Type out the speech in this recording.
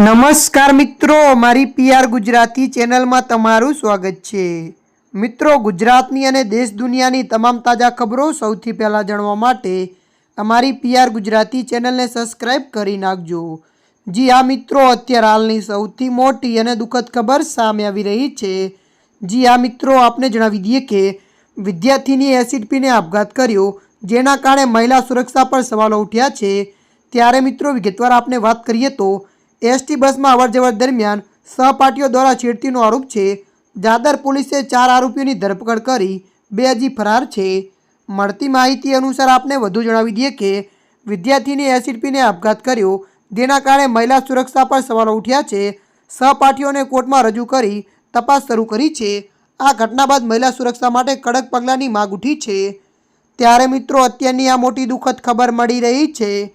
નમસ્કાર મિત્રો, મારી પીઆર ગુજરાતી ચેનલમાં તમારું સ્વાગત છે. મિત્રો, ગુજરાતની અને દેશ દુનિયાની તમામ તાજા ખબરો સૌથી પહેલાં જાણવા માટે અમારી પીઆર ગુજરાતી ચેનલને સબસ્ક્રાઈબ કરી નાખજો. જી આ મિત્રો, અત્યારે હાલની સૌથી મોટી અને દુઃખદ ખબર સામે આવી રહી છે. જી આ મિત્રો, આપને જણાવી દઈએ કે વિદ્યાર્થીની એસિડ પીને આપઘાત કર્યો, જેના કારણે મહિલા સુરક્ષા પર સવાલો ઉઠ્યા છે. ત્યારે મિત્રો, વિગતવાર આપને વાત કરીએ તો એસટી બસમાં અવરજવર દરમિયાન સહપાઠીઓ દ્વારા છેડતીનો આરોપ છે. જાદર પોલીસે ચાર આરોપીઓની ધરપકડ કરી, બે હજી ફરાર છે. મળતી માહિતી અનુસાર આપને વધુ જણાવી દઈએ કે, વિદ્યાર્થીની એસિડ પીને આપઘાત કર્યો. જેના કારણે મહિલા સુરક્ષા પર સવાલો ઉઠ્યા છે. સહપાઠીઓને કોર્ટમાં રજૂ કરી તપાસ શરૂ કરી છે. આ ઘટના બાદ મહિલા સુરક્ષા માટે કડક પગલાંની માગ ઉઠી છે. ત્યારે મિત્રો, અત્યારની આ મોટી દુઃખદ ખબર મળી રહી છે.